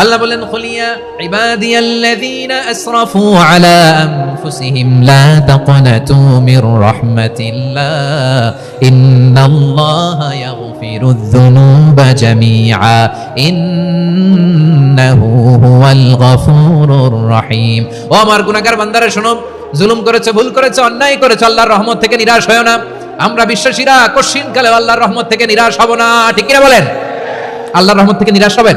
আল্লাহ বলেন, খুলিয়া ইবাদিয়াল্লাযীনা আসরাফু আলা আনফুসিহিম লা তাকনাতু মির রাহমাতিল্লাহ। ইন্নাল্লাহা ইয়াগফিরুয যুনুবা জামিআ। ইন্নাহু হুয়াল গফুরুর রহিম। ও আমার গুনাহগার বান্দারা, শোনো, জুলুম করেছে, ভুল করেছে, অন্যায় করেছে, আল্লাহর রহমত থেকে নিরাশ হয় না। আমরা বিশ্বাসীরা কশিন কালে আল্লাহর রহমত থেকে নিরাশ হব না। ঠিক কিনা বলেন? আল্লাহর রহমত থেকে নিরাশ হবেন?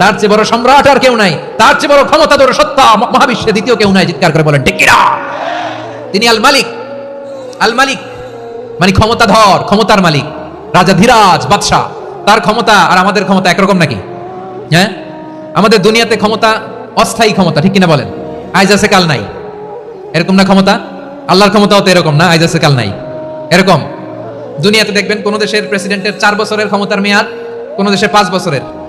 তার চেয়ে বড় সম্রাট আর কেউ নাই। তার চেয়ে বড় ক্ষমতা ধরে সত্তা ম- মহাবিশ্বে দ্বিতীয় কেউ নাই, চিৎকার করে বলেন টেকিরা তিনি আল মালিক আল মালিক মানে ক্ষমতাধর, ক্ষমতার মালিক। রাজা ধীরাজ, বাদশাহ। তার ক্ষমতা আর আমাদের ক্ষমতা একরকম নাকি? হ্যাঁ? আমাদের দুনিয়াতে ক্ষমতা অস্থায়ী ক্ষমতা, ঠিক কিনা বলেন? আজ আছে কাল নাই। এরকম না ক্ষমতা? আল্লাহর ক্ষমতাও তো এরকম না আজ আছে কাল নাই। এরকম? দুনিয়াতে দেখবেন কোন দেশের প্রেসিডেন্টের চার বছরের ক্ষমতার মেয়াদ, কোন দেশের পাঁচ বছরের।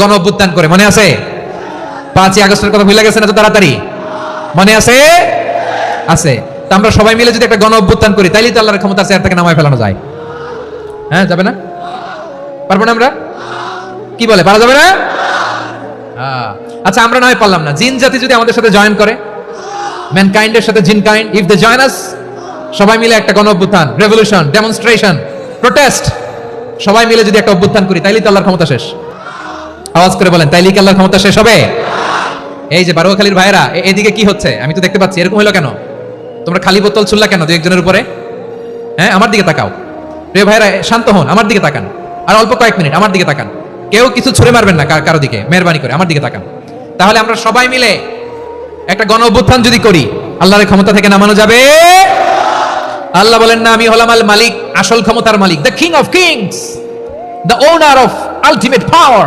গণ অভ্যুত্থান করে, মনে আছে? পাঁচই আগস্টের কথা ভুলে গেছে না তো তাড়াতাড়ি? মনে আছে? আছে। তা আমরা সবাই মিলে যদি একটা গণ অভ্যুত্থান করি, তাইলেই তো আল্লাহর ক্ষমতা চেয়ার থেকে নামায় ফেলানো যায়। হ্যাঁ যাবে না? পারব না আমরা? কি বলে, পারা যাবে না। আচ্ছা আমরা নয় পারলাম না। জিন জাতি যদি আমাদের সাথে জয়েন করে ম্যানকাইন্ডের সাথে jinn kind if they join us সবাই মিলে একটা গণ অভ্যুত্থান রেভলিউশন ডেমনস্ট্রেশন প্রোটেস্ট সবাই মিলে যদি একটা অভ্যুত্থান করি, তাইলেই তো আল্লাহর ক্ষমতা শেষ। আওয়াজ করে বলেন তাইলেই কি আল্লাহর ক্ষমতা শেষ হবে? এই যে বারোয়াখালীর ভাইরা এদিকে কি হচ্ছে? আমি তো দেখতে পাচ্ছি এরকম হলো কেন? তোমরা খালি বোতল ছুড়লা কেন দু একজনের উপরে? হ্যাঁ আমার দিকে তাকাও। রে ভাইরা শান্ত হন আমার দিকে তাকান। আর অল্প কয়েক মিনিট আমার দিকে তাকান। কেউ কিছু ছুড়ে মারবেন না কারও দিকে মেহরবানি করে আমার দিকে তাকান। তাহলে আমরা সবাই মিলে একটা গণ অভ্যুত্থান যদি করি আল্লাহর ক্ষমতা থেকে নামানো যাবে? আল্লাহ বলেন না আমি হলাম আল মালিক আসল ক্ষমতার মালিক the king of kings the owner of ultimate power,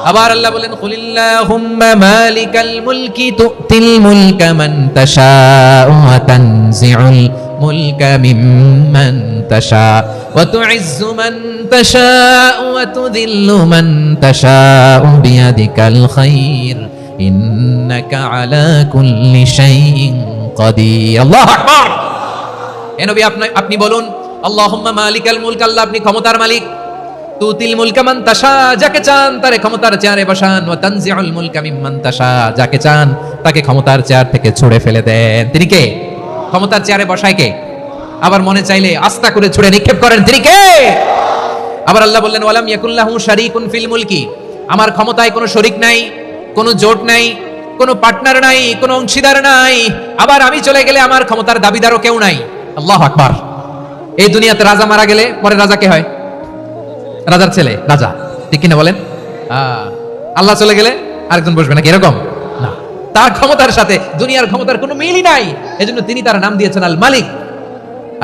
আবার আল্লাহ বলেন, কুলিল্লাহুম্মা মালিকাল মুলকি তুতিল মুলকা মান তাশাউ ওয়া তানজিউল মুলকা মিম্মান তাশা ওয়া তুইজ্জু মান তাশাউ ওয়া তুযিল্লু মান তাশাউ বিয়াদিকাল খাইর। ইন্নাকা আলা কুল্লি শাইইন কাদির। আল্লাহু আকবার। এ নবী আপনি আপনি বলুন, আল্লাহুম্মা মালিকাল মুলক, আল্লাহ আপনি ক্ষমতার মালিক। তুতিল মুলকা মান যাকে চান তারে ক্ষমতার চেয়ারে বসান। যাকে চান তাকে ক্ষমতার চেয়ার থেকে ফেলে কে? ক্ষমতার চেয়ারে কে? আবার মনে চাইলে আস্থা করে ছুঁড়ে নিক্ষেপ করেন। তিনি কে? আবার আল্লাহ বললেন, ওয়ালাম আমার ক্ষমতায় কোনো শরীক নাই, কোনো জোট নাই, কোনো পার্টনার নাই, কোনো অংশীদার নাই। আবার আমি চলে গেলে আমার ক্ষমতার দাবিদারও কেউ নাই। আল্লাহ আকবার। এই দুনিয়াতে রাজা মারা গেলে পরে রাজা কে হয়? রাজার ছেলে, রাজা। ঠিক কিনা বলেন? আল্লাহ চলে গেলে আরেকজন বসবে নাকি? এরকম? না। তার ক্ষমতার সাথে দুনিয়ার ক্ষমতার কোনো মিলই নাই। এজন্য তিনি তার নাম দিয়েছেন আল মালিক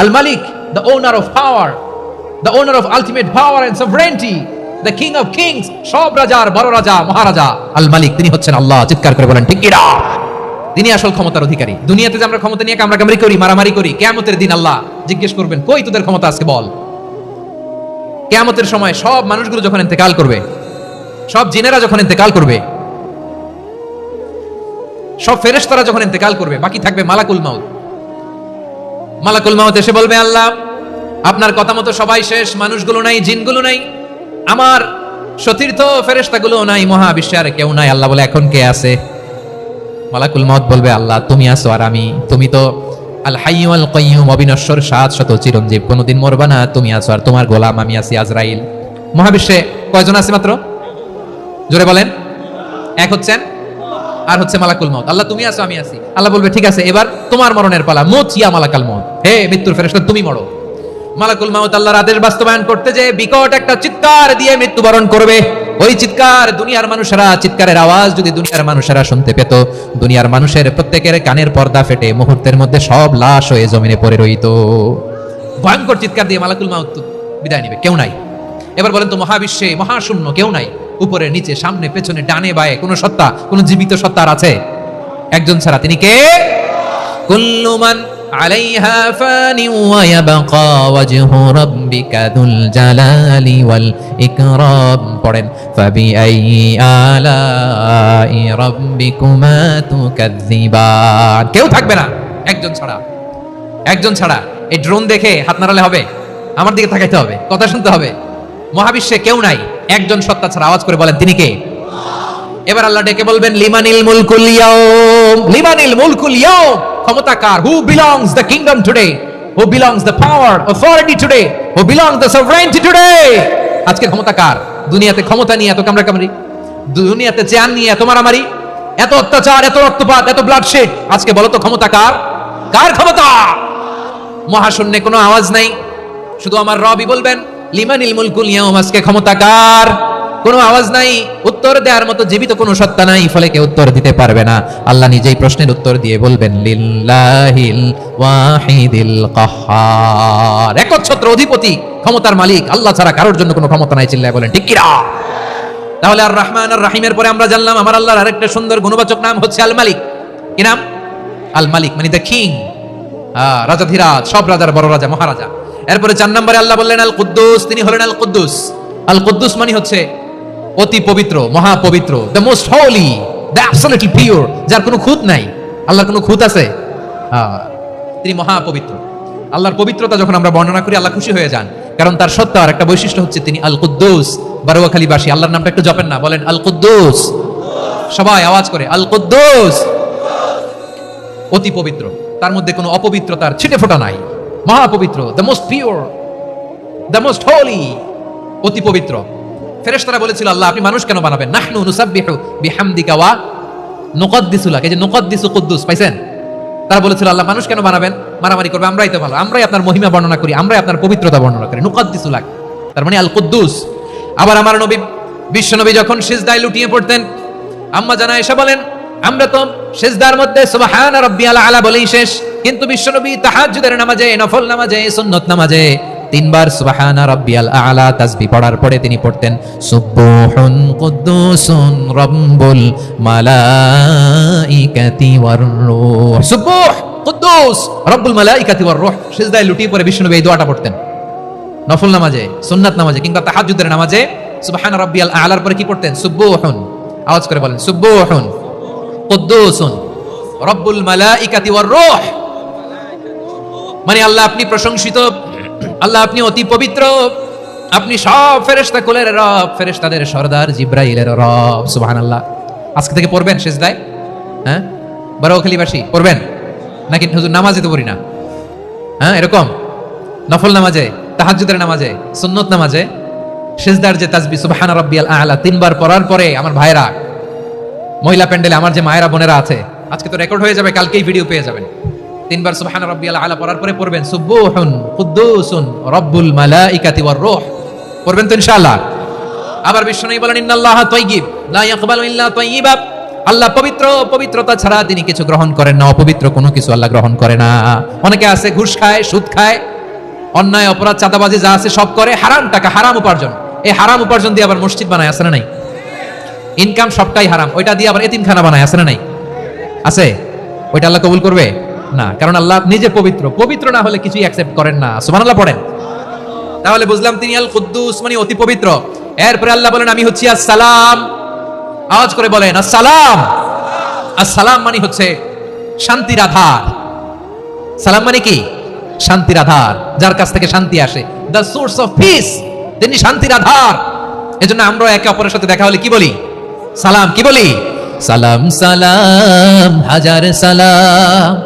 আল মালিক the owner of power the owner of ultimate power and sovereignty the king of kings সব রাজার বড় রাজা, মহারাজা আল মালিক তিনি হচ্ছেন আল্লাহ, চিৎকার করে বলেন, ঠিক কিনা? তিনি আসল ক্ষমতার অধিকারী। দুনিয়াতে যে আমরা ক্ষমতা নিয়ে কামড়া কামড়ি করি, মারামারি করি, কেয়ামতের দিন আল্লাহ জিজ্ঞেস করবেন, কই তোদের ক্ষমতা আজকে বল? কেয়ামতের সময় সব মানুষগুলো যখন ইন্তেকাল করবে, সব জিনেরা যখন ইন্তেকাল করবে, সব ফেরেশতারা যখন ইন্তেকাল করবে, বাকি থাকবে মালাকুল মাউত। মালাকুল মাউত এসে বলবে, আল্লাহ, আপনার কথা মতো সবাই শেষ, মানুষগুলো নাই, জিনগুলো নাই, আমার সতীর্থ ফেরেশতাগুলো নাই, মহাবিশ্বে আর কেউ নাই। আল্লাহ বলে, এখন কে আছে? মালাকুল মাউত বলবে, আল্লাহ, তুমি আছো আর আমি, তুমি তো আল হাইয়ু আল কাইয়ুম অবিনশ্বর সাত শত চিরঞ্জীব। কোনোদিন মরবা না, তুমি আছো আর তোমার গোলাম, আমি আছি আজরাইল। মহাবিশ্বে কয়জন আছে মাত্র? জোরে বলেন। এক হচ্ছেন, আর হচ্ছে মালাকুল মত আল্লাহ, তুমি আছো, আমি আছি। আল্লাহ বলবে, ঠিক আছে, এবার তোমার মরণের পালা। মো ইয়া মালাকাল মত হে মৃত্যুর ফেরেস্তা তুমি মরো। মালাকুল মাউত আল্লাহর আদেশ বাস্তবায়ন করতে যে বিকট একটা চিৎকার দিয়ে মৃত্যুবরণ করবে, ওই চিৎকার দুনিয়ার মানুষেরা, চিৎকারের আওয়াজ যদি দুনিয়ার মানুষেরা শুনতে পেত, দুনিয়ার মানুষের প্রত্যেকের কানের পর্দা ফেটে মুহূর্তের মধ্যে সব লাশ হয়ে জমিনে পড়ে রইত। ভয়ঙ্কর চিৎকার দিয়ে মালাকুল মাউত বিদায় নিবে, কেউ নাই। এবার বলেন তো মহাবিশ্বে মহাশূন্য কেউ নাই, উপরে, নিচে, সামনে, পেছনে, ডানে, বায়ে, কোন সত্তা, কোন জীবিত সত্তা আর আছে? একজন ছাড়া তিনি কে? কুল্লু ওয়াজহু রাব্বিকা যুল জালালি ওয়াল ইকরাম। পড়েন ফাবি আইয়ি আলাই রাব্বিকুমা তুকাজ্জিবান কেউ থাকবে না, একজন ছাড়া। একজন ছাড়া। এই ড্রোন দেখে হাত নাড়ালে হবে? আমার দিকে তাকাইতে হবে, কথা শুনতে হবে? মহাবিশ্বে কেউ নাই, একজন সত্তা ছাড়া। আওয়াজ করে বলেন, তিনি কে? এবার আল্লাহ ডেকে বলবেন, লিমানিল মুলকুল ইয়াউম। লিমানিল মুলকুল ইয়াউম। ক্ষমতা কার? Who belongs the kingdom today who belongs the power authority today who belongs the sovereignty today আজকে ক্ষমতা কার? দুনিয়াতে ক্ষমতা নিয়ে এত কামড়া কামড়ি? দুনিয়াতে চেয়ার নিয়ে এত মারামারি? এত অত্যাচার, এত রক্তপাত, এত ব্লাডশেড আজকে বলো তো ক্ষমতা কার? কার ক্ষমতা? মহাশূন্যে কোনো আওয়াজ নাই। শুধু আমার রবি বলবেন, লিমানিল মুলকুল ইয়াউম, আজকে ক্ষমতা কার? কোনো আওয়াজ নাই, উত্তর দেওয়ার মতো জীবিত কোনো সত্তা নাই, ফলে কেউ উত্তর দিতে পারবে না। আল্লাহ নিজেই প্রশ্নের উত্তর দিয়ে বলবেন, লিল্লাহিল ওয়াহিদিল কাহ্হার একচ্ছত্র অধিপতি, ক্ষমতার মালিক, আল্লাহ ছাড়া কারোর জন্য কোনো ক্ষমতা নাই, চিল্লায় বলেন, ঠিক কিরা? তাহলে আর রহমান আর রাহিমের পরে আমরা জানলাম, আমার আল্লাহর আরেকটা সুন্দর গুণবাচক নাম হচ্ছে আল মালিক। কি নাম? আল মালিক মানে দ্য কিং। রাজাধিরাজ সব রাজার বড় রাজা, মহারাজা। এরপরে চার নম্বরে আল্লাহ বললেন, আল কুদ্দুস। তিনি হলেন আল কুদ্দুস। আল কুদ্দুস মানে হচ্ছে অতি পবিত্র, মহাপবিত্র the most holy the absolutely pure যার কোনো খুঁত নাই। আল্লাহর কোনো খুঁত আছে? তিনি মহাপবিত্র। আল্লাহর পবিত্রতা যখন আমরা বর্ণনা করি, আল্লাহ খুশি হয়ে যান। কারণ তার সত্তার একটা বৈশিষ্ট্য হচ্ছে তিনি আল কুদ্দুস বারোয়াখালীবাসী। আল্লাহর নামটা একটু জপেন না, বলেন আল কুদ্দুস সবাই আওয়াজ করে আল কুদ্দুস অতি পবিত্র। তার মধ্যে কোনো অপবিত্রতার ছিটে ফোটা নাই। মহাপবিত্র the most pure the most holy অতি পবিত্র। ফেরেশতারা বলেছিল, আল্লাহ, আপনি মানুষ কেন বানাবেন? নাহনু নুসাব্বিহু বিহামদিকা ওয়া নুকদ্দিসু লাক এই যে নুকদ্দিসু কুদ্দুস, পাইছেন? তারা বলেছিল, আল্লাহ, মানুষ কেন বানাবেন? মারামারি করবে, আমরাই তো ভালো। আমরাই আপনার মহিমা বর্ণনা করি, আমরাই আপনার পবিত্রতা বর্ণনা করি। নুকদ্দিসু লাক তার মানে আল কুদ্দুস আবার আমার নবী বিশ্ব নবী যখন সিজদায় লুটিয়ে পড়তেন, আম্মা জানা এসে বলেন, আমরা তো সিজদার মধ্যে সুবহান রাব্বিয়াল আলা বলেই শেষ। কিন্তু বিশ্বনবী তাহাজ্জুদের নামাজে, নফল নামাজে, সুন্নত নামাজে তিনবার সুবহান রব্বিয়াল আলা তাসবিহ পড়ার পরে তিনি পড়তেন, সুবহুন কুদ্দুসুন রাব্বুল মালাইকাতি ওয়ার রূহ। সুবহ, কুদ্দুস, রাব্বুল মালাইকাতি ওয়ার রূহ। সিজদায় লুটিয়ে পড়ে বিশ্বনবী এই দোয়াটা পড়তেন। নফল নামাজে, সুন্নাত নামাজে কিংবা তাহাজ্জুদের নামাজে সুবহান রাব্বিয়াল আলার পরে কি পড়তেন? সুবহুন। আওয়াজ করে বলেন, সুবহুন কুদ্দুসুন রব্বুল মালাইকাতি ওয়ার রূহ। মানে আল্লাহ আপনি প্রশংসিত আল্লাহ, আপনি অতি পবিত্র। আপনি সব ফেরেশতা কুলের রব, ফেরেশতাদের সর্দার জিব্রাইলের রব, সুবহানাল্লাহ। আজকে থেকে পড়বেন সেজদায়? হ্যাঁ? বারোখালীবাসী পড়বেন? নাকি হুজুর নামাজে তো পড়ি না? হ্যাঁ এরকম? নফল নামাজে, তাহাজ্জুদের নামাজে, সুন্নত নামাজে, সেজদার যে তাসবি সুবহান রাব্বিয়াল আলা, তিনবার পড়ার পরে আমার ভাইরা মহিলা প্যান্ডেলে আমার যে মায়েরা বোনেরা আছে, আজকে তো রেকর্ড হয়ে যাবে, কালকেই ভিডিও পেয়ে যাবেন। তিনবার সুবহান রাব্বিয়াল আলা পড়ার পরে পড়বেন, সুবহুন কুদ্দুসুন রব্বুল মালাইকাতি ওয়ার রূহ। পড়বেন তো ইনশাআল্লাহ। আবার বিশ্ব বিষ্ণু বলেন, ইন্নাল্লাহা তাইয়্যিব লা ইয়াকবালু ইল্লা তাইয়্যিবা আল্লাহ পবিত্র, পবিত্রতা ছাড়া তিনি কিছু গ্রহণ করেন না, অপবিত্র কোনো কিছু আল্লাহ গ্রহণ করে না। অনেকে আছে, ঘুষ খায়, সুদ খায়, অন্যায়, অপরাধ, চাঁদাবাজি যা আছে সব করে, হারাম টাকা, হারাম উপার্জন। এই হারাম উপার্জন দিয়ে আবার মসজিদ বানায়, আছে না নাই? ইনকাম সবটাই হারাম, ওইটা দিয়ে আবার এতিমখানা বানায়, আছে না নাই? আছে? ওইটা আল্লাহ কবুল করবে? না, কারণ আল্লাহ নিজে পবিত্র। পবিত্র না হলে কিছুই অ্যাকসেপ্ট করেন না। সুবহানাল্লাহ পড়েন। তাহলে বুঝলাম তিনি আল কুদ্দুস মানে অতি পবিত্র। এরপরে আল্লাহ বলেন, আমি হচ্ছি আসসালাম। আওয়াজ করে বলেন, আসসালাম। আসসালাম মানে হচ্ছে শান্তির আধার। সালাম মানে কি? শান্তির আধার, যার কাছ থেকে শান্তি আসে। দ্য সোর্স অফ পিস তিনি শান্তির আধার। এজন্য আমরা একে অপরের সাথে দেখা হলে কি বলি? সালাম, কি বলি? সালাম সালাম, হাজার সালাম।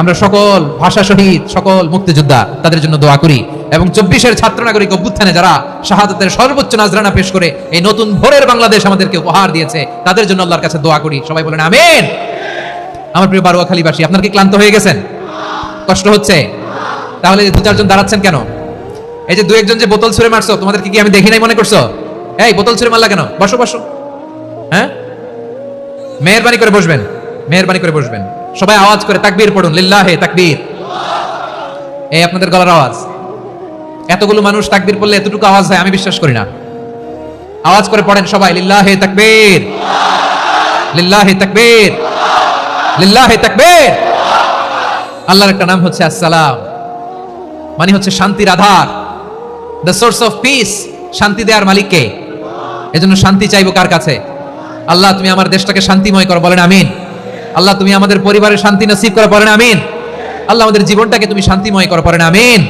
আমরা সকল ভাষা শহীদ, সকল মুক্তিযোদ্ধা তাদের জন্য দোয়া করি এবং চব্বিশের ছাত্র নাগরিক অভ্যুত্থানে যারা শাহাদতের সর্বোচ্চ নাজরানা পেশ করে এই নতুন ভোরের বাংলাদেশ আমাদেরকে উপহার দিয়েছে, তাদের জন্য আল্লাহর কাছে দোয়া করি। সবাই বলেন আমিন। আমার প্রিয় বারুয়াখালীবাসী আপনার কি ক্লান্ত হয়ে গেছেন? কষ্ট হচ্ছে? তাহলে দু চারজন দাঁড়াচ্ছেন কেন? এই যে দু একজন যে বোতল ছুঁড়ে মারছো, তোমাদের কি আমি দেখি নাই মনে করছ? এই, বোতল ছুঁড়ে মারলা কেন? বসো বসো। হ্যাঁ? মেহরবানি করে বসবেন, মেহরবানি করে বসবেন। সবাই আওয়াজ করে তাকবীর পড়ুন, লিল্লাহে তাকবীর। এই আপনাদের গলার আওয়াজ। এতগুলো মানুষ তাকবীর পড়লে এতটুকু আওয়াজ হয়, আমি বিশ্বাস করি না। আওয়াজ করে পড়েন সবাই, লিল্লাহে তাকবীর। লিল্লাহে তাকবীর। লিল্লাহে তাকবীর। আল্লাহর একটা নাম হচ্ছে আসসালাম। মানে হচ্ছে শান্তির আধার। দ্য সোর্স অফ পিস শান্তি দেওয়ার মালিককে। এজন্য শান্তি চাইব কার কাছে? আল্লাহ, তুমি আমার দেশটাকে শান্তিময় করো, বলেন আমিন। আল্লাহ তুমি আমাদের পরিবারের শান্তি নসিব করে পড়েন আমিন। আল্লাহ আমাদের জীবনটাকে তুমি শান্তিময় করো পড়েন আমিন।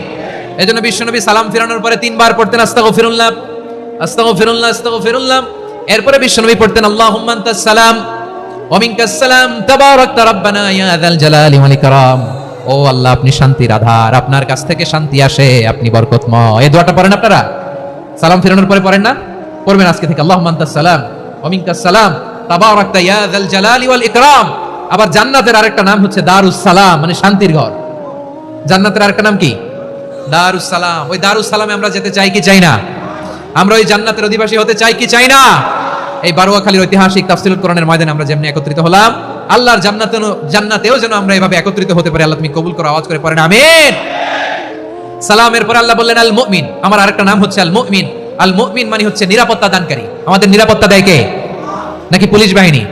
এই জন্য বিশ্বনবী সালাম ফিরানোর পরে তিনবার পড়তেন আস্তাগো ফিরুল্লাহ আস্তাগো ফিরুল্লাহ আস্তাগো ফিরুল্লাহ এরপরে বিশ্বনবী পড়তেন আল্লাহ সালাম তাবারাকতা রাব্বানা, ইয়া যাল জালালি ওয়াল ইকরাম। ও আল্লাহ, আপনি শান্তির আধার, আপনার কাছ থেকে শান্তি আসে, আপনি বরকতময়। এই দোয়াটা পড়েন আপনারা? সালাম ফিরানোর পরে পড়েন না? পড়বেন আজকে থেকে আল্লাহ সালাম ওমিনকাস সালাম, তাবারাকতা, ইয়া যাল জালালি ওয়াল ইকরাম। আবার জান্নাতের আরেকটা নাম হচ্ছে দারুস সালাম মানে শান্তির ঘর। জান্নাতের আরেকটা নাম কি? দারুস সালাম ওই দারুস সালামে আমরা যেতে চাই কি চাই না? আমরা ওই জান্নাতের অধিবাসী হতে চাই কি চাই না? এই বারুয়াখালীর ঐতিহাসিক তাফসিলুল কোরআনের ময়দানে আমরা যেমনি একত্রিত হলাম, আল্লাহর জান্নাতে জান্নাতেও যেন আমরা এভাবে একত্রিত হতে পারি। আল্লাহ তুমি কবুল করো, আওয়াজ করে পড়েন, আমিন। সালামের পরে আল্লাহ বললেন আল মুমিন আমার আরেকটা নাম হচ্ছে আল মুমিন আল মুমিন মানে হচ্ছে নিরাপত্তা দানকারী। আমাদের নিরাপত্তা দেয় কে? নাকি পুলিশ বাহিনী?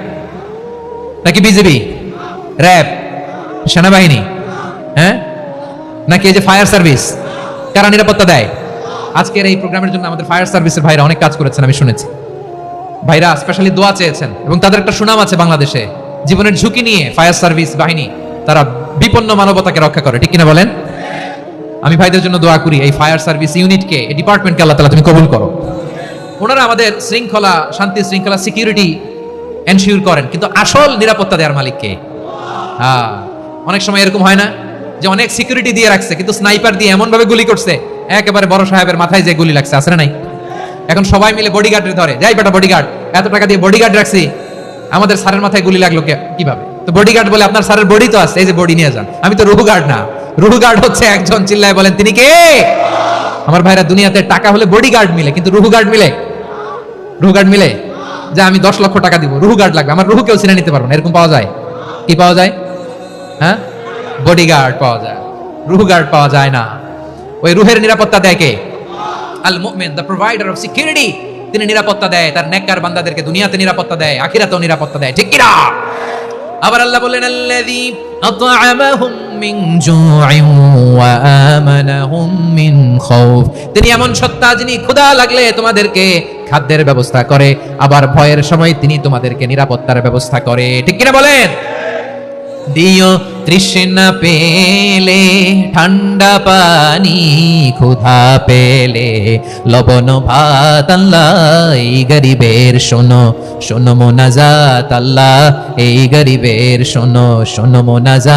নাকি বিজেপি? র্যাব? সেনাবাহিনী? হ্যাঁ? নাকি এই যে ফায়ার সার্ভিস? কারা নিরাপত্তা দেয়? আজকের এই প্রোগ্রামের জন্য আমাদের ফায়ার সার্ভিসের ভাইরা অনেক কাজ করেছেন, আমি শুনেছি। ভাইরা স্পেশালি দোয়া চেয়েছেন এবং তাদের একটা সুনাম আছে বাংলাদেশে। জীবনের ঝুঁকি নিয়ে ফায়ার সার্ভিস বাহিনী তারা বিপন্ন মানবতাকে রক্ষা করে, ঠিক কিনা বলেন? আমি ভাইদের জন্য দোয়া করি এই ফায়ার সার্ভিস ইউনিটকে, এই ডিপার্টমেন্টকে আল্লাহ তালা তুমি কবুল করো। ওনারা আমাদের শৃঙ্খলা, শান্তি শৃঙ্খলা সিকিউরিটি এনশিওর করেন, কিন্তু আসল নিরাপত্তা দেওয়ার মালিককে। হ্যাঁ অনেক সময় এরকম হয় না যে অনেক সিকিউরিটি দিয়ে রাখছে, কিন্তু স্নাইপার দিয়ে এমন ভাবে গুলি করছে, একেবারে বড় সাহেবের মাথায় যে গুলি লাগছে আসলে নাই? এখন সবাই মিলে বডিগার্ডের ধরে, যাই বেটা বডিগার্ড এত টাকা দিয়ে বডিগার্ড রাখছি, আমাদের স্যারের মাথায় গুলি লাগল কীভাবে? তো বডিগার্ড বলে, আপনার স্যারের বডি তো আছে, এই যে বডি নিয়ে যান। আমি তো রুহু গার্ড না রুহু গার্ড হচ্ছে একজন চিল্লায় বলেন, তিনি কে? আমার ভাইরা দুনিয়াতে টাকা হলে বডিগার্ড মিলে, কিন্তু রুহু গার্ড মিলে? রুহু গার্ড মিলে? যে আমি দশ লক্ষ টাকা দিব। রুহু গার্ড লাগবে। আমার রুহু কেউ চিনে নিতে পারব না। এরকম পাওয়া যায়? কি পাওয়া যায়? হ্যাঁ? বডিগার্ড পাওয়া যায়। রুহু গার্ড পাওয়া যায় না। ওই রুহের নিরাপত্তা দেয় কে? আল মুমিন দ্য প্রোভাইডার অফ সিকিউরিটি তিনি নিরাপত্তা দেয়। তার নেককার বান্দাদেরকে দুনিয়াতে নিরাপত্তা দেয়, আখিরাতেও নিরাপত্তা দেয়। ঠিক কিনা? আবার আল্লাহ বললেন, আল্লাযী আত'আমাহুম মিন জু'ইন ওয়া আমানাহুম মিন খাউফ। তিনি এমন সত্তা যিনি ক্ষুধা লাগলে তোমাদেরকে খাদ্যের ব্যবস্থা করে, আবার ভয়ের সময় তিনি তোমাদেরকে নিরাপত্তার ব্যবস্থা করে। ঠিক কিনা বলেন? দিও তৃষ্ণা পেলে, ঠান্ডা পানি ক্ষুধা পেলে। লবণ, ভাত আল্লাহ, এই গরিবের শোনো। শোনো মোনাজাত আল্লাহ, এই গরিবের শোনো। শোনো মোনাজাত